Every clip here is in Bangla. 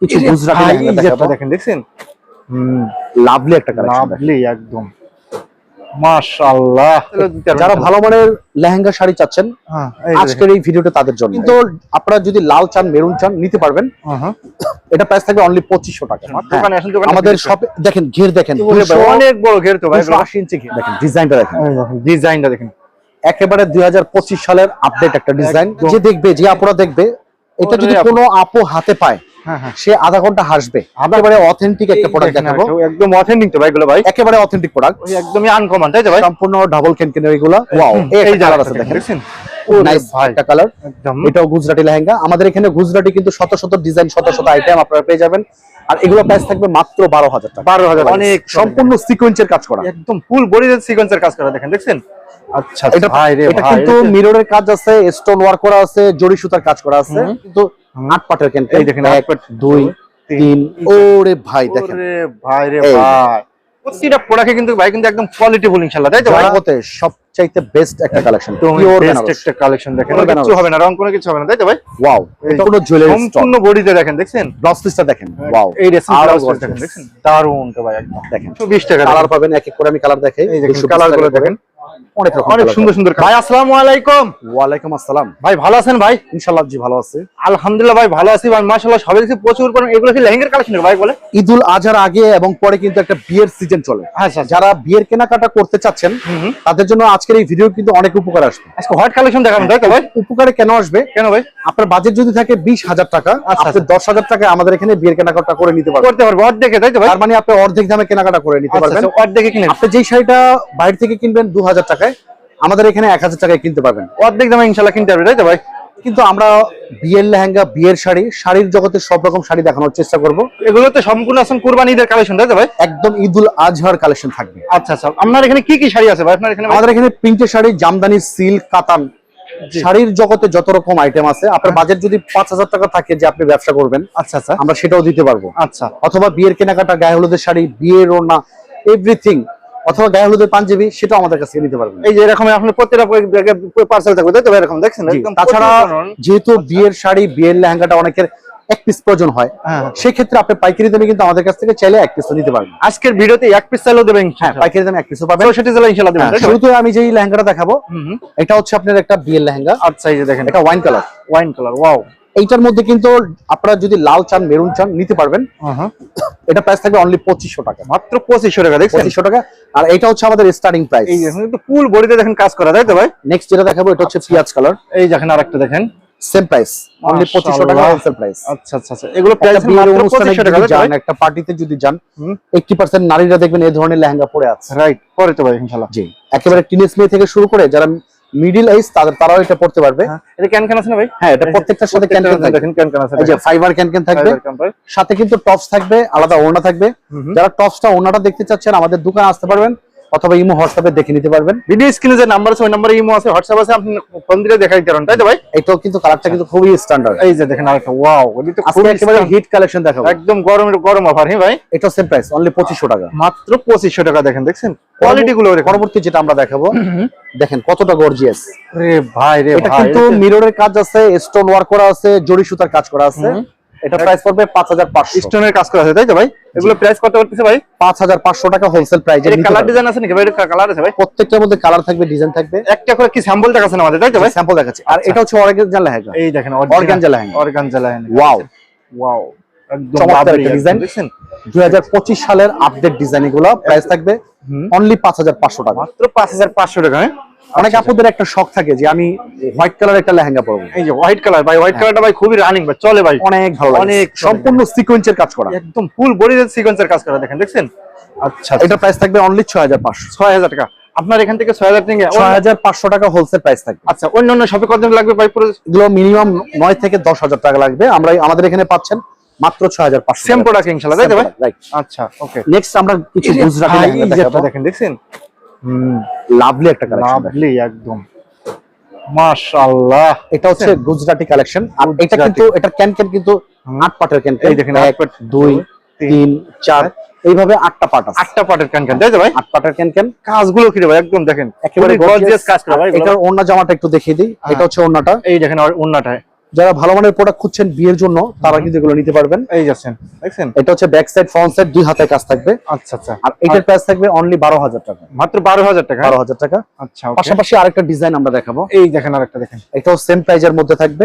কিছু গুজরাটি লেহেঙ্গা দেখাবো। দেখেন দেখছেন? হুম লাভলি একটা কালেকশন লাভলি একদম। মাশাআল্লাহ। যারা ভালো মানের লেহেঙ্গা শাড়ি চাচ্ছেন হ্যাঁ, আজকের এই ভিডিওটা তাদের জন্য। কিন্তু আপনারা যদি লাল চান মেরুন চান নিতে পারবেন। এটা প্রাইস থাকবে অনলি পঁচিশশো টাকা। হ্যাঁ, আমাদের শপে দেখেন ঘের দেখেন অনেক বড় ঘের তো ভাই দুশো আশি ইঞ্চি ঘের। দেখেন ডিজাইনটা দেখেন। ডিজাইনটা দেখেন একেবারে দুই হাজার পঁচিশ সালের আপডেট একটা ডিজাইন যে দেখবে যে আপুরা দেখবে এটা যদি। কোনো আপু হাতে পায় সে আধা ঘণ্টা হাসবে। একেবারে অথেন্টিক একটা প্রোডাক্ট দেখাবো। একদম অথেন্টিক তো ভাই গুলো ভাই। একেবারে অথেন্টিক প্রোডাক্ট একদমই আনকমন তাই তো ভাই? সম্পূর্ণ ডাবল ক্যানকেনের এগুলা। ওয়াও এই কালার আছে দেখেন। একটা কালার এটাও গুজরাটি লেহেঙ্গা। আমাদের এখানে গুজরাটি কিন্তু শত শত ডিজাইন শত শত আইটেম আপনারা পেয়ে যাবেন। আর এগুলো প্রাইস থাকবে মাত্র বারো হাজার টাকা। বারো হাজার অনেক সম্পূর্ণ সিকোয়েন্সের কাজ করা। একদম ফুল সিকোয়েন্সের কাজ করা দেখেন দেখছেন? আচ্ছা এটা কিন্তু মিররের কাজ আছে স্টোন ওয়ার্ক করা আছে জড়ি সুতার কাজ করা আছে। কিন্তু। আট পাটের কেন এই দেখেন, এক দুই তিন ওরে ভাই দেখেন। ওরে ভাই রে ভাই। প্রতিটা প্রোডাক্টে কিন্তু ভাই কিন্তু একদম কোয়ালিটি ইনশাআল্লাহ তাই তো ভাই? জগতে সবচাইতে বেস্ট একটা কালেকশন পিওর বেস্ট একটা কালেকশন দেখেন। কিছু হবে না রং কোনো কিছু হবে না তাই তো ভাই? ওয়াও এটা হলো জুয়েলারি সম্পূর্ণ বডিতে দেখেন দেখছেন? ব্লাউজ পিসটা দেখেন ওয়াও এই রেসিং ব্লাউজ gorgeous। দেখেন দেখছেন? দারুণ তো ভাই একদম। দেখেন। 120 টাকা কালার কালার পাবেন এক এক করে আমি কালার দেখাই। এই দেখেন কালারগুলো দেখেন। অনেক রকম অনেক সুন্দর সুন্দর ভাই আসসালামু আলাইকুম। ওয়ালাইকুম আসসালাম। ভাই ভালো আছেন ভাই? ইনশাআল্লাহ জি ভালো আছে। আলহামদুলিল্লাহ ভাই ভালো আছি ভাই। মাশাআল্লাহ সবাই দেখছি প্রচুর পরিমাণ এগুলো কি লেহেঙ্গার কালেকশন ভাই বলে ঈদুল আজহার আগে এবং পরে কিন্তু একটা বিয়ের সিজন চলে। আচ্ছা যারা বিয়ের কেনাকাটা করতে চাচ্ছেন তাদের জন্য আজকের এই ভিডিও কিন্তু অনেক উপকার আসবে। আজকে কালেকশন দেখাবেন তাই তো ভাই? উপকারে কেন আসবে? কেন ভাই? আপনার বাজেট যদি থাকে বিশ হাজার টাকা আচ্ছা, আপনি দশ হাজার টাকা আমাদের এখানে বিয়ের কেনাকাটা করে নিতে পারবেন। করতে পারব অর্ধেকে তাই তো ভাই? তার মানে আপনি অর্ধেক দামে কেনাকাটা করে নিতে আচ্ছা পারবেন। আচ্ছা, অর্ধেকে কিনেন আপনি যেই শাড়িটা বাইরে থেকে কিনবেন দু হাজার হাজার টাকায় আমাদের এখানে এক হাজার টাকায় কিনতে পারবেন। অর্ধেক দামে ইনশাআল্লাহ কিনতে পারবে তাই তো ভাই? কিন্তু আমরা বিয়ের লেহেঙ্গা বিয়ের শাড়ি শাড়ির জগতে সব রকম শাড়ি দেখানোর চেষ্টা করব। এগুলো তো সম্পূর্ণ আছেন কুরবানি ঈদের কালেকশন তাই ভাই? একদম ঈদুল আজহার কালেকশন থাকবে। আচ্ছা আচ্ছা। আপনার এখানে কি কি শাড়ি আছে ভাই? আপনার এখানে? আমাদের এখানে প্রিন্টের শাড়ি জামদানি সিল্ক কাতান। শাড়ির জগতে যত রকম আইটেম আছে আপনার বাজেট যদি পাঁচ হাজার টাকা থাকে যে আপনি ব্যবসা করবেন আচ্ছা আচ্ছা। আমরা সেটাও দিতে পারব। আচ্ছা। অথবা বিয়ের কেনাকাটা গায়ে হলুদের শাড়ি বিয়ের ওনা এভরিথিং অথবা গায়ে হলুদের পাঞ্জাবি সেটাও আমাদের কাছে নিতে পারবেন। এই যে এরকম আপনি প্রত্যেকটা পার্সেল থাকবে তাই তো এরকম দেখছেন? একদম তাছাড়া যেহেতু বিয়ের শাড়ি বিয়ের লেহেঙ্গাটা অনেকের এক পিস প্রয়োজন হয় হ্যাঁ সেক্ষেত্রে আপনি পাইকারি দামে কিন্তু আমাদের কাছ থেকে চাইলে এক পিসও নিতে পারবেন। আজকের ভিডিওতে এক পিস চাইলেও দেবেন হ্যাঁ পাইকারি দামে এক পিসও পাবেন। দেবেন হ্যাঁ? শুরুতে আমি যেই লেহেঙ্গাটা দেখাবো। এটা হচ্ছে আপনার একটা বিয়ের লেহেঙ্গা। আচ্ছা এই যে দেখেন। এটা wine colour wine colour wow এইটার মধ্যে কিন্তু আপনারা যদি লাল চান মেরুন চান নিতে পারবেন। এটা প্রাইস থাকবে অনলি পঁচিশশো টাকা। মাত্র পঁচিশশো টাকা দেখছেন? পঁচিশশো টাকা। আর এটা হচ্ছে আমাদের স্টার্টিং প্রাইস এই কিন্তু ফুল বডিতে দেখেন কাজ করা তাই তো ভাই? নেক্সট যেটা দেখাবো এটা হচ্ছে পিয়াজ কালার এই দেখেন আরেকটা দেখেন। সেম প্রাইস অনলি পঁচিশশো টাকা হোলসেল প্রাইস আচ্ছা আচ্ছা আচ্ছা। এগুলো একটা প্রাইস মাত্র অনুষ্ঠানে পঁচিশশো টাকা যদি তাই তো যান একটা পার্টিতে যদি যান হুম। এইটি পার্সেন্ট নারীরা দেখবেন এই ধরনের লেহেঙ্গা পরে আছে। রাইট পরে তো ভাই ইনশাল্লাহ জি একেবারে টিনেজ মেয়ে থেকে শুরু করে যারা মিডিল এজ তাদের তারাও এটা পড়তে পারবে। হ্যাঁ, এটা ক্যান ক্যান আছে না ভাই? হ্যাঁ এটা প্রত্যেকটার সাথে ক্যান ক্যান দেখেন ক্যান ক্যান আছে এই যে ফাইবার ক্যান ক্যান থাকবে। সাথে কিন্তু টপস থাকবে আলাদা ওড়না থাকবে। যারা টপসটা ওড়নাটা দেখতে চাচ্ছেন আমাদের দোকানে আসতে পারবেন। অথবা ইমো হোয়াটসঅ্যাপে দেখে নিতে পারবেন। ভিডিও স্ক্রিনে যে নাম্বার আছে ওই নাম্বারে ইমো আছে হোয়াটসঅ্যাপ আছে আপনি ফোন দিলে দেখাই দিতে পারেন তাই তো ভাই? এটাও কিন্তু কালারটা কিন্তু খুবই স্ট্যান্ডার্ড এই যে দেখেন আরেকটা ওয়াও ওটি তো খুবই একেবারে হিট কালেকশন দেখাবো। একদম গরম গরম অফার হ্যাঁ ভাই? এটা সেম প্রাইস অনলি পঁচিশশো টাকা। মাত্র পঁচিশশো টাকা দেখেন দেখছেন? কোয়ালিটি গুলো পরবর্তী যেটা আমরা দেখাবো দেখেন কতটা গর্জিয়াস রে ভাই রে ভাই এটা কিন্তু মিররের কাজ আছে স্টোন ওয়ার্ক করা আছে জড়ি সুতার কাজ করা আছে। এটা প্রাইস পড়বে পাঁচ হাজার পাঁচশো। স্টোনের কাজ করা আছে তাই তো ভাই? এগুলো প্রাইস কত করতেছে ভাই? পাঁচ হাজার পাঁচশো টাকা হোলসেল প্রাইস এটা কালার ডিজাইন আছে নাকি ভাই? এটা কালার আছে ভাই? প্রত্যেকটার মধ্যে কালার থাকবে ডিজাইন থাকবে। একটা করে কি স্যাম্পল দেখাচ্ছেন আমাদের তাই তো ভাই? স্যাম্পল দেখাচ্ছি। আর এটা হচ্ছে অর্গানজা লেহেঙ্গা। এই দেখেন organza lehenga. Organza line wow wow চমৎকার একটা দেখছেন সালের আপডেট ডিজাইন এগুলো। প্রাইস থাকবে অনলি পাঁচ হাজার পাঁচশো টাকা। মাত্র পাঁচ হাজার পাঁচশো টাকা হ্যাঁ? অনেক আপুদের একটা শখ থাকে যে আমি হোয়াইট কালার একটা লেহেঙ্গা পরবো। এই যে হোয়াইট কালার ভাই হোয়াইট কালারটা ভাই খুবই রানিং ভাই চলে ভাই। অনেক ভালো লাগে। অনেক সম্পূর্ণ সিকোয়েন্সের কাজ করা। একদম। ফুল বডিতে সিকোয়েন্সের কাজ করা দেখেন দেখছেন? আচ্ছা এটা প্রাইস থাকবে অনলি ছয় হাজার পাঁচশো। ছয় হাজার টাকা। আপনার এখান থেকে ছয় হাজার টাকা ছয় হাজার পাঁচশো টাকা হোলসেল প্রাইস থাকবে। আচ্ছা অন্য অন্য শপে কত লাগবে ভাই পুরো? এগুলো মিনিমাম নয় থেকে দশ হাজার টাকা লাগবে। আমরা আমাদের এখানে পাচ্ছেন মাত্র ছয় হাজার পাঁচশো সেম প্রোডাক্ট ইনশাআল্লাহ তাই তো ভাই? রাইট আচ্ছা ওকে নেক্সট আমরা কিছু গুজরাটি দেখেন দেখছেন? লাভলি একটা কালেকশন লাভলি একদম। মাশাআল্লাহ। এটা হচ্ছে গুজরাটি কালেকশন আর এটা কিন্তু এটা ক্যান ক্যান কিন্তু আট পাটের ক্যান এই দেখেন, এক পাট, দুই তিন, চার। এইভাবে আটটা পাট আছে। আটটা পাটের কান কান তাই ভাই? আট পাটের ক্যান ক্যান কাজগুলো কি ভাই? একদম দেখেন। একেবারে গর্জিয়াস কাজ করা ভাই এটার ওন্না জামাটা একটু দেখিয়ে দিই। এটা হচ্ছে ওন্নাটা এই দেখেন ওন্নাটা যারা ভালো মানের প্রোডাক্ট খুঁজছেন বিয়ের জন্য তারা কিন্তু এগুলো নিতে পারবেন। এই যাচ্ছেন দেখছেন? এটা হচ্ছে ব্যাক সাইড ফ্রন্ট সাইড দুই হাতে কাজ থাকবে। আচ্ছা আচ্ছা। আর এটার প্রাইস থাকবে অনলি বারো হাজার টাকা। মাত্র বারো হাজার টাকা? বারো হাজার টাকা। আচ্ছা পাশাপাশি আরেকটা ডিজাইন আমরা দেখাবো। এই দেখেন আরেকটা দেখেন। এটাও সেম প্রাইজের মধ্যে থাকবে।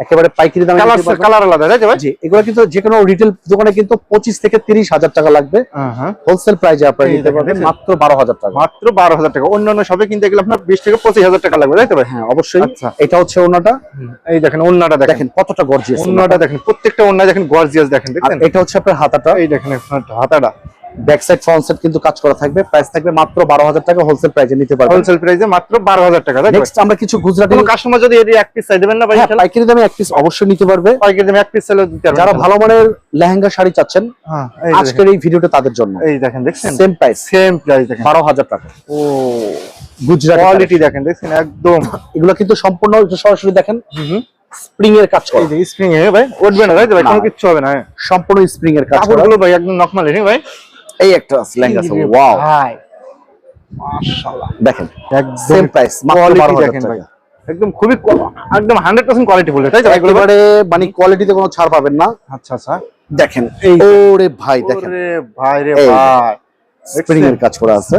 একেবারে পাইকারি দামে কালার আলাদা তাই ভাই? জি এগুলো কিন্তু যে কোনো রিটেল দোকানে কিন্তু পঁচিশ থেকে তিরিশ হাজার টাকা লাগবে। হোলসেল প্রাইজে আপনারা নিতে পারবেন মাত্র বারো হাজার টাকা। মাত্র বারো হাজার টাকা। অন্যান্য সবে কিনতে গেলে আপনার বিশ থেকে পঁচিশ হাজার টাকা লাগবে তাই ভাই? হ্যাঁ অবশ্যই। আচ্ছা। এটা হচ্ছে ওনাটা এই দেখেন অন্যটা দেখেন। কতটা গর্জিয়াস অন্যটা দেখেন প্রত্যেকটা অন্য দেখেন গর্জিয়াস দেখেন দেখেন এটা হচ্ছে আপনার হাতাটা। এই দেখেন আপনার হাতাটা। ব্যাক সাইড ফ্রন্ট সাইড কিন্তু কাজ করা থাকবে। প্রাইস থাকবে মাত্র বারো হাজার টাকা হোলসেল প্রাইজে নিতে পারবেন। হোলসেল প্রাইসে মাত্র বারো হাজার টাকা তাই ভাই? নেক্সট আমরা কিছু গুজরাটি কাস্টমার যদি এটি এক পিস চাই দেবেন না ভাই হ্যাঁ পাইকারি দামে এক পিস অবশ্যই নিতে পারবে। পাইকারি দামে এক পিস চাইলে দিতে পারবেন। যারা ভালো মানের লেহেঙ্গা শাড়ি চাচ্ছেন হ্যাঁ আজকের এই ভিডিওটা তাদের জন্য। এই দেখেন দেখছেন? সেম প্রাইস সেম প্রাইস দেখেন। বারো হাজার টাকা। ও গুজরাটি কোয়ালিটি দেখেন দেখছেন? একদম। এগুলো কিন্তু সম্পূর্ণ সরাসরি দেখেন। স্প্রিং এর কাজ করা। এই স্প্রিং এ ভাই উঠবে না ভাই। কোনো কিচ্ছু হবে না হ্যাঁ। সম্পূর্ণ স্প্রিং এর কাজ করা। কাপড়গুলো ভাই একদম নকমালি ভাই। এই একটা লেহেঙ্গা আছে ওয়াও ভাই। মাশাআল্লাহ। দেখেন একদম সেম প্রাইস মাত্র কোয়ালিটি বারো হাজার দেখেন ভাই। টাকা একদম খুবই একদম 100% কোয়ালিটি বলে তাই তো? একেবারে মানে কোয়ালিটিতে কোনো ছাড় পাবেন না। আচ্ছা আচ্ছা। দেখেন এই ওরে ভাই দেখেন। ওরে ভাই রে ভাই। স্প্রিং এর কাজ করা আছে।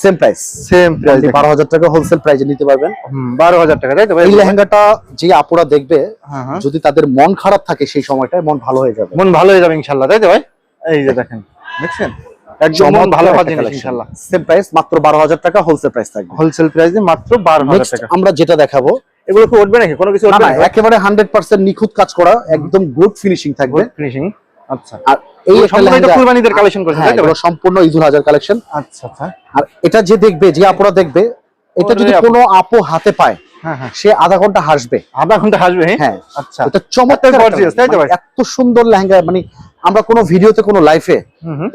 সেম প্রাইস সেম প্রাইস বারো হাজার টাকা হোলসেল প্রাইজে নিতে পারবেন। বারো হাজার টাকা তাই তো ভাই? এই লেহেঙ্গাটা যে আপুরা দেখবে হ্যাঁ, হ্যাঁ। যদি তাদের মন খারাপ থাকে সেই সময়টায় মন ভালো হয়ে যাবে। মন ভালো হয়ে যাবে ইনশাল্লাহ তাই তো ভাই? এই যে দেখেন। দেখছেন? একদম ভালো হওয়ার জিনিস সেম প্রাইস মাত্র বারো হাজার টাকা হোলসেল প্রাইস থাকবে। হোলসেল প্রাইসে মাত্র বারো হাজার নেক্সট টাকা। আমরা যেটা দেখাবো এগুলো কি উঠবে নাকি? কোনো কিছু উঠবে না একেবারে হান্ড্রেড পার্সেন্ট নিখুঁত কাজ করা একদম গুড ফিনিশিং থাকবে। ফিনিশিং আচ্ছা। আর এই এই সম্পূর্ণ কুরবানিদের কালেকশন করেছে হ্যাঁ তাই তো? সম্পূর্ণ ঈদুল হাজার কালেকশন আচ্ছা আচ্ছা। আর এটা যে দেখবে যে আপুরা দেখবে এটা যদি আপু। কোনো আপু। হাতে পায় হ্যাঁ হ্যাঁ। সে আধা ঘণ্টা হাসবে। আধা ঘণ্টা হাসবে হ্যাঁ? আচ্ছা। এটা চমৎকার এত তাই তো মানে ভাই? এত সুন্দর লেহেঙ্গা মানে আমরা কোনো ভিডিওতে কোনো লাইফে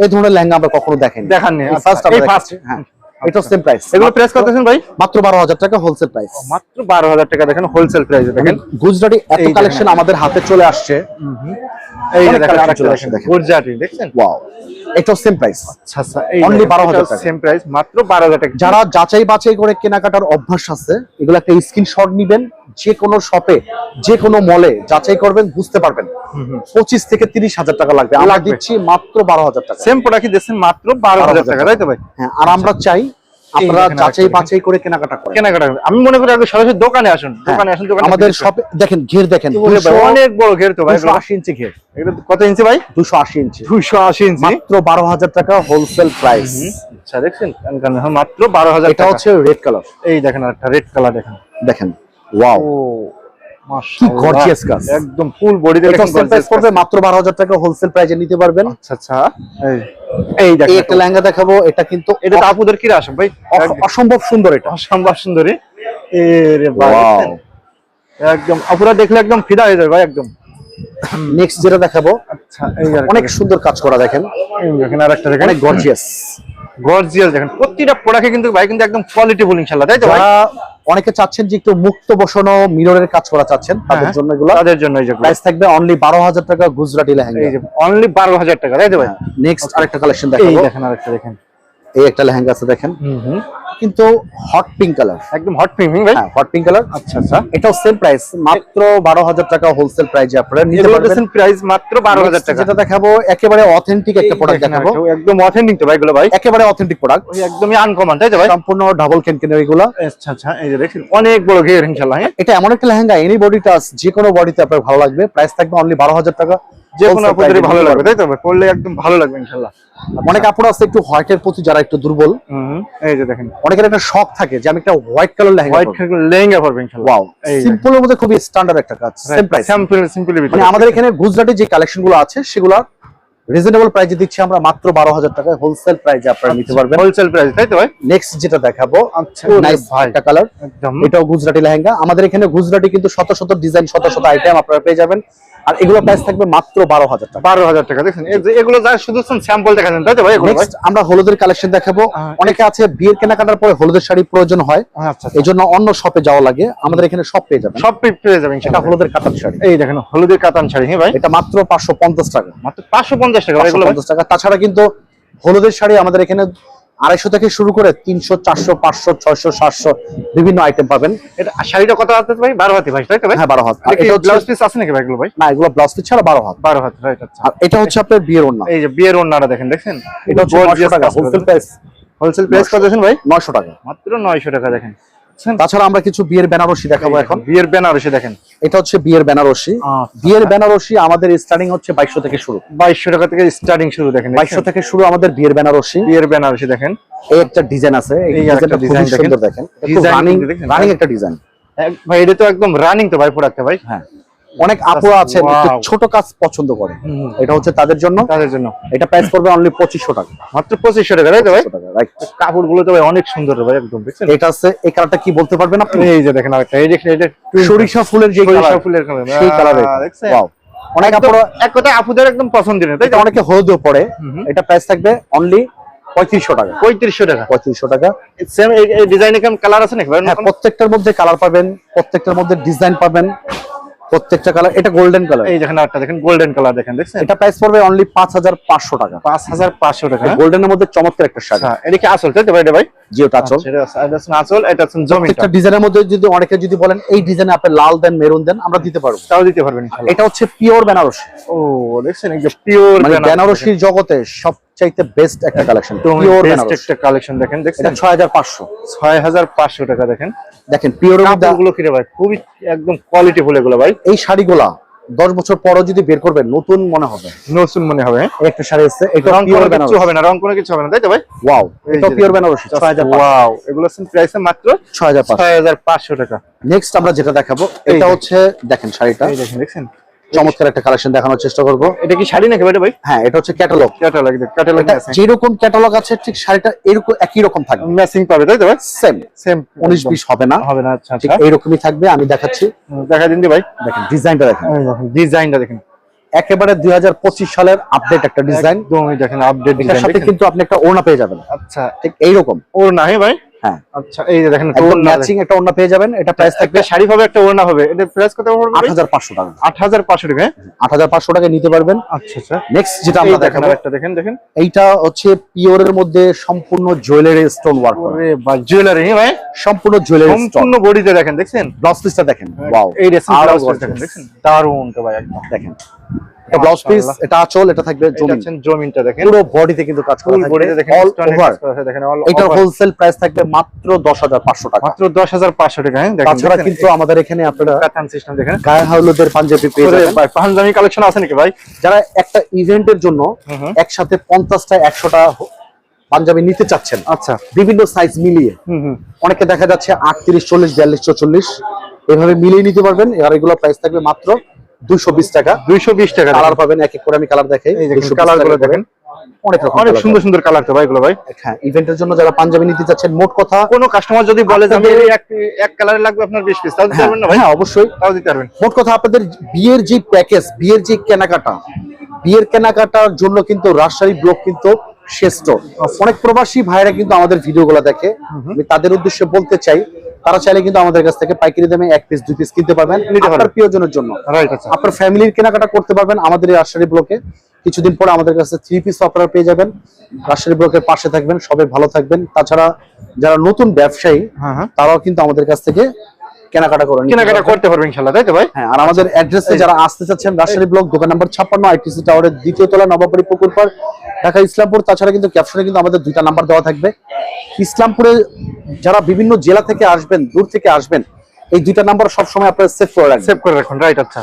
এই ধরনের লেহেঙ্গা আমরা কখনো দেখেনি। দেখাননি আচ্ছা, ফার্স্ট ফার্স্ট হ্যাঁ। এটা সেম প্রাইস এগুলো প্রেস করতেছেন ভাই? মাত্র বারো হাজার টাকা হোলসেল প্রাইস মাত্র বারো হাজার টাকা দেখেন হোলসেল প্রাইসে দেখেন। গুজরাটি এত কালেকশন আমাদের হাতে চলে আসছে। এই যে দেখেন আরেকটা চলে দেখেন। গুজরাটি দেখছেন? ওয়াও এটাও সেম প্রাইস আচ্ছা আচ্ছা এই 12,000 টাকা। সেম প্রাইস মাত্র বারো হাজার টাকা। যারা যাচাই বাছাই করে কেনাকাটার অভ্যাস আছে এগুলো একটা স্ক্রিনশট নিবেন যে কোনো শপে যে কোনো মলে যাচাই করবেন বুঝতে পারবেন। পঁচিশ থেকে তিরিশ হাজার টাকা লাগবে। আমরা। দিচ্ছি মাত্র বারো হাজার টাকা। সেম প্রোডাক্ট দিচ্ছেন মাত্র বারো হাজার টাকা। তাই তো ভাই? হ্যাঁ আর আমরা চাই আপনারা যাচাই বাছাই করে কেনাকাটা করেন। কেনাকাটা আমি মনে করি আগে সরাসরি দোকানে আসুন। দোকানে আসুন দোকানে আমাদের visit দেখেন ঘের দেখেন অনেক বড় ঘের তো ভাই দুশো আশি ইঞ্চি ঘের। এটা কত ইঞ্চি ভাই? দুশো আশি ইঞ্চি। দুইশো আশি ইঞ্চি। মাত্র বারো হাজার টাকা হোলসেল প্রাইস আচ্ছা দেখছেন? মাত্র বারো হাজার এটা হচ্ছে রেড কালার এই দেখেন একটা রেড কালার দেখেন। দেখেন ওয়াও ও কি গর্জিয়াস কাজ। একদম ফুল বডিতে এটা প্রাইস পড়বে মাত্র বারো হাজার টাকা হোলসেল প্রাইসে নিতে পারবেন। আচ্ছা আচ্ছা। এই এই একটা লেহেঙ্গা দেখাবো এটা কিন্তু এটা আপুদের কি আসে ভাই? অসম্ভব সুন্দর এটা। অসম্ভব সুন্দরী। এ রে ভাই একদম আপুরা দেখলে একদম ফিদা হয়ে যাবে ভাই একদম। নেক্সট যেটা দেখাবো আচ্ছা অনেক সুন্দর কাজ করা দেখেন। দেখেন আরেকটা দেখেন। অনেক গর্জিয়াস গর্জিয়াস দেখেন। প্রতিটা প্রোডাক্টে কিন্তু ভাই কিন্তু একদম কোয়ালিটি বল ইনশাআল্লাহ তাই তো ভাই? অনেকে চাচ্ছেন যে একটু মুক্ত বসানো মিররের কাজ করা চাচ্ছেন তাদের হ্যাঁ। জন্য এগুলো। তাদের জন্য এই প্রাইস থাকবে অনলি বারো হাজার টাকা গুজরাটি লেহেঙ্গা। এই যে অনলি বারো হাজার টাকা তাই তো ভাই? নেক্সট আরেকটা কালেকশন দেখাবো। দেখেন আরেকটা দেখেন। এই একটা লেহেঙ্গা আছে দেখেন। কিন্তু হট পিঙ্ক কালার একদম হট পিঙ্ক ভাই? হ্যাঁ হট পিঙ্ক কালার আচ্ছা আচ্ছা। এটাও সেম প্রাইস মাত্র বারো হাজার টাকা হোলসেল আপনারা নিতে পারবেন। প্রাইস মাত্র বারো হাজার Next টাকা। যেটা দেখাবো একেবারে অথেন্টিক একটা প্রোডাক্ট দেখাবো। একদম অথেন্টিক তো ভাই এগুলো ভাই। একেবারে অথেন্টিক প্রোডাক্ট ওই একদমই আনকমন তাই তো ভাই? সম্পূর্ণ ডাবল ক্যানকেনের এগুলো। আচ্ছা আচ্ছা এই যে দেখছেন অনেক বড় ঘের ইনশাআল্লাহ হ্যাঁ? এটা এমন একটা লেহেঙ্গা এনি বডি টাচ যে কোনো বডিতে আপনার ভালো লাগবে। প্রাইস থাকবে অনলি বারো হাজার টাকা। যে কোনো আপনাদের ভালো লাগবে তাই তো? পড়লে একদম ভালো লাগবে ইনশাআল্লাহ অনেক আপুরা আছে একটু হোয়াইটের প্রতি যারা একটু দুর্বল। এই যে দেখেন অনেকের একটা শখ থাকে যে আমি একটা white colour lehenga white white lehenga পড়বে ইনশাআল্লাহ ওয়াও সিম্পলের মধ্যে খুবই স্ট্যান্ডার্ড একটা কাজ। সেম প্রাইস সিম্পল সিম্পল মানে আমাদের এখানে গুজরাটি যে কালেকশনগুলো আছে সেগুলো রিজনেবল প্রাইসে দিচ্ছি আমরা মাত্র বারো হাজার টাকায়। হোলসেল প্রাইসে আপনারা নিতে পারবেন। হোলসেল প্রাইস তাই তো ভাই? নেক্সট যেটা দেখাবো আচ্ছা নাইস একটা কালার এটাও গুজরাটি লেহেঙ্গা। আমাদের এখানে গুজরাটি কিন্তু শত শত ডিজাইন শত শত আইটেম আপনারা পেয়ে যাবেন। আর এগুলো প্রাইস থাকবে মাত্র বারো হাজার টাকা। বারো হাজার টাকা দেখছেন? এগুলো যা শুধু স্যাম্পল দেখাচ্ছেন তাই তো ভাই নেক্সট আমরা হলুদের কালেকশন দেখাবো। অনেকে আছে বিয়ের কেনাকাটার পরে হলুদের শাড়ি প্রয়োজন হয়। আচ্ছা এই জন্য অন্য শপে যাওয়া লাগে। আমাদের এখানে সব পেয়ে যাবেন। সব পেয়ে যাবেন এটা হলুদের কাতার শাড়ি। এই দেখেন হলুদের কাতান শাড়ি হ্যাঁ ভাই? এটা মাত্র পাঁচশো পঞ্চাশ টাকা। মাত্র পাঁচশো পঞ্চাশ টাকা 550 টাকা। তাছাড়া কিন্তু হলুদের শাড়ি আমাদের এখানে আড়াইশো থেকে শুরু করে তিনশো চারশো পাঁচশো ছয়শো সাতশো বিভিন্ন আইটেম পাবেন। এটা শাড়িটা কত হাতে ভাই? বারো হাতে ভাই তাই তো হ্যাঁ বারো হাত। এটা ব্লাউজ পিস আছে নাকি ভাইগুলো ভাই? না এগুলো ব্লাউজ পিস ছাড়া বারো হাত। বারো হাত রাইট আচ্ছা। আর এটা হচ্ছে আপনার বিয়ের এই যে বিয়ের দেখেন দেখেন এটা হোলসেল প্রাইস হোলসেল প্রাইস কত দেখেন ভাই? নয়শো টাকা। মাত্র নয়শো টাকা দেখেন। বুঝছেন? তাছাড়া আমরা কিছু বিয়ের বেনারসি দেখাবো এখন। বিয়ের বেনারসি দেখেন। এটা হচ্ছে বিয়ের বেনারসি। বিয়ের বেনারসি আমাদের স্টার্টিং হচ্ছে বাইশশো থেকে শুরু। বাইশশো টাকা থেকে স্টার্টিং শুরু দেখেন বাইশশো থেকে শুরু আমাদের বিয়ের বেনারসি। বিয়ের বেনারসি দেখেন। এই একটা ডিজাইন আছে। এই ডিজাইনটা খুবই দেখেন। সুন্দর দেখেন। রানিং রানিং একটা ডিজাইন ভাই এটা তো একদম রানিং তো ভাই প্রোডাক্টটা ভাই। হ্যাঁ। অনেক আপুরা আছে ছোট কাজ পছন্দ করে এটা হচ্ছে তাদের জন্য। তাদের জন্য। এটা প্রাইস পড়বে অনলি পঁচিশশো টাকা। মাত্র পঁচিশশো টাকা তো ভাই? 2500 টাকা রাইট কাপড়গুলো তো ভাই অনেক সুন্দর ভাই একদম দেখছেন? এটা আছে এই কালারটা কি বলতে পারবেন আপনি? এই যে দেখেন আরেকটা এই দেখেন এটা সরিষা ফুলের যে সরিষা ফুলের কালার সেই কালারে দেখছেন? অনেক আপুরা এক কথায় আপুদের একদম পছন্দের তাই তো? অনেকে হলুদও পড়ে। এটা প্রাইস থাকবে অনলি পঁয়ত্রিশশো টাকা। পঁয়ত্রিশশো টাকা। পঁয়ত্রিশশো টাকা। সেম এই ডিজাইনে কেমন কালার আছে নাকি হ্যাঁ প্রত্যেকটার মধ্যে কালার পাবেন প্রত্যেকটার মধ্যে ডিজাইন পাবেন। প্রত্যেকটা কালার এটা গোল্ডেন কালার এই দেখেন আরেকটা দেখেন গোল্ডেন কালার দেখেন দেখছেন? এটা প্রাইস পড়বে অনলি পাঁচ হাজার পাঁচশো টাকা। পাঁচ হাজার পাঁচশো টাকা হ্যাঁ? গোল্ডেনের মধ্যে চমৎকার একটা শাড়ি। আচ্ছা এটা কি আসল তাই ভাই এটা ভাই? জিও টাচল আচ্ছা, এটা আছে- এটা হচ্ছে আসল এটা হচ্ছে জমিটা। প্রত্যেকটা ডিজাইনের মধ্যে যদি অনেকে যদি বলেন এই ডিজাইনে আপনি লাল দেন মেরুন দেন আমরা দিতে পারব। তাও দিতে পারবেন ইনশাআল্লাহ। এটা হচ্ছে পিওর বেনারসি ও দেখছেন এই যে পিওর মানে বেনারসির জগতে সবচাইতে বেস্ট একটা কালেকশন পিওর পিওর একটা কালেকশন দেখেন দেখছেন? ছয় হাজার পাঁচশো। ছয় হাজার পাঁচশো টাকা দেখেন। দেখেন মধ্যে কাপড়গুলো কিরে ভাই? খুবই একদম কোয়ালিটি ফুল এগুলো ভাই। এই শাড়িগুলা দশ বছর পরও যদি বের করবেন নতুন মনে হবে। নতুন মনে হবে হ্যাঁ? একটা শাড়ি এসছে এটা রং পিওর কিছু হবে না রং কোনো কিছু হবে না তাই তো ভাই? ওয়াও এটা পিওর বেনারসি ছয় হাজার ওয়াও এগুলো প্রাইসে মাত্র ছয় হাজার ছয় হাজার পাঁচশো টাকা। নেক্সট আমরা যেটা দেখাবো এটা হচ্ছে দেখেন শাড়িটা। এই দেখেন দেখছেন? চমৎকার একটা কালেকশন দেখানোর চেষ্টা করব। এটা কি শাড়ি নাকি ভাই? হ্যাঁ এটা হচ্ছে ক্যাটালগ ক্যাটালগ ক্যাটালগ যেরকম ক্যাটালগ আছে ঠিক শাড়িটা এরকম একই রকম থাকবে। ম্যাচিং পাবে তাই তো ভাই? সেম সেম উনিশ বিশ হবে না। হবে না আচ্ছা ঠিক আচ্ছা। এইরকমই থাকবে আমি দেখাচ্ছি। দেখা দিন ভাই। দেখেন ডিজাইনটা দেখেন। ডিজাইনটা দেখেন। একেবারে দুই হাজার পঁচিশ সালের আপডেট একটা ডিজাইন দেখেন আপডেট ডিজাইন কিন্তু আপনি একটা ওড়না পেয়ে যাবেন। আচ্ছা। ঠিক এইরকম। ওর না হ্যাঁ ভাই? হ্যাঁ। আচ্ছা এই যে দেখেন একদম ম্যাচিং একটা ওড়না পেয়ে যাবেন এটা প্রাইস থাকবে শাড়ি হবে একটা ওড়না হবে। এটা প্রাইস কত পড়বে টাকা। টাকা হ্যাঁ? টাকা নিতে পারবেন। আচ্ছা আচ্ছা। নেক্সট যেটা আমরা দেখেন দেখাবো একটা দেখেন দেখেন। এইটা হচ্ছে মধ্যে সম্পূর্ণ জুয়েলারি স্টোন ওয়ার্ক ওরে বা জুয়েলারি ভাই? সম্পূর্ণ জুয়েলারি স্টোন সম্পূর্ণ বডিতে দেখেন দেখছেন? ব্লাউজ পিসটা দেখেন ওয়াও এই ব্লাউজ দেখেন দেখেন। দারুণ তো ভাই একদম। দেখেন। এটা ব্লাউজ পিস এটা আঁচল এটা থাকবে জমিন। জমিনটা দেখেন। পুরো বডিতে কিন্তু কাজ করা থাকবে অল ওভার হোলসেল প্রাইস মাত্র টাকা। মাত্র হ্যাঁ তাছাড়া কিন্তু আমাদের এখানে আপনারা প্যাটার্ন সিস্টেম দেখেন। গায়ে হাউলুদের পাঞ্জাবি পেয়ে যাবেন। ভাই পাঞ্জাবি কালেকশন আছে নাকি ভাই? যারা একটা ইভেন্টের জন্য। একসাথে পঞ্চাশটা একশোটা পাঞ্জাবি নিতে চাচ্ছেন আচ্ছা। বিভিন্ন সাইজ মিলিয়ে। অনেকে দেখা যাচ্ছে আটত্রিশ চল্লিশ বিয়াল্লিশ চল্লিশ এভাবে মিলিয়ে নিতে পারবেন। আর এগুলো প্রাইস থাকবে মাত্র দুইশো বিশ টাকা। দুইশো বিশ টাকা কালার পাবেন এক এক করে আমি কালার দেখাই। দেখেন 220 কালারগুলো দেখেন। অনেক রকম অনেক সুন্দর সুন্দর কালার তো ভাই এগুলো ভাই। হ্যাঁ ইভেন্টের জন্য যারা পাঞ্জাবি নিতে চাচ্ছেন মোট কথা কোনো কাস্টমার যদি বলে যে এক এক কালারে লাগবে আপনার বিশ পিস তাও দিতে হ্যাঁ পারবেন না ভাই। হ্যাঁ, অবশ্যই। তাও দিতে পারবেন। মোট কথা আপনাদের বিয়ের যে প্যাকেজ বিয়ের যে কেনাকাটা বিয়ের কেনাকাটার জন্য কিন্তু রাজশাহী ব্লক কিন্তু শ্রেষ্ঠ। অনেক প্রবাসী ভাইরা কিন্তু আমাদের ভিডিওগুলো দেখে। আমি তাদের উদ্দেশ্যে বলতে চাই তারা চাইলে কিন্তু আমাদের কাছ থেকে পাইকারি দামে এক পিস দুই পিস কিনতে পারবেন আপনার প্রিয়জনের জন্য। আচ্ছা। আপনার ফ্যামিলির কেনাকাটা করতে পারবেন আমাদের এই রাজশাহী ব্লকে কিছুদিন পরে আমাদের কাছে থ্রি পিস আপনারা পেয়ে যাবেন। রাজশাহী ব্লকের পাশে থাকবেন সবাই ভালো থাকবেন। তাছাড়া যারা নতুন ব্যবসায়ী হ্যাঁ হ্যাঁ। তারাও কিন্তু আমাদের কাছ থেকে কেনাকাটা কেনাকাটা করতে পারবেন তাই তো ভাই? হ্যাঁ আর আমাদের অ্যাড্রেসে যারা আসতে চাচ্ছেন রাজশাহী ব্লক দোকান নাম্বার ছাপ্পান্ন আইটিসি টাওয়ারের দ্বিতীয় তলা পুকুর পাড় ঢাকা ইসলামপুর। তাছাড়া কিন্তু ক্যাপশনে কিন্তু আমাদের দুইটা নাম্বার দেওয়া থাকবে। ইসলামপুরে যারা বিভিন্ন জেলা থেকে আসবেন দূর থেকে আসবেন এই দুইটা নাম্বার সবসময় আপনারা সেভ করে রাখবেন। সেভ করে রাখুন রাইট আচ্ছা।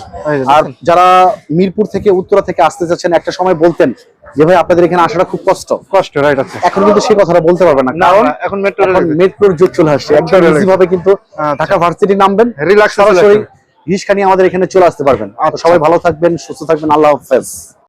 আর যারা মিরপুর থেকে উত্তরা থেকে আসতে চাচ্ছেন একটা সময় বলতেন যে ভাই আপনাদের এখানে আসাটা খুব কষ্ট। কষ্ট রাইট আছে এখন কিন্তু সেই কথাটা বলতে পারবেন না কারণ এখন মেট্রো মেট্রোর যুগ চলে আসছে। একদম ইজি ভাবে কিন্তু আচ্ছা। ঢাকা ভার্সিটি নামবেন। রিল্যাক্স সরাসরি রিস্কা নিয়ে আমাদের এখানে চলে আসতে পারবেন। আচ্ছা। সবাই ভালো থাকবেন সুস্থ থাকবেন আল্লাহ হাফেজ।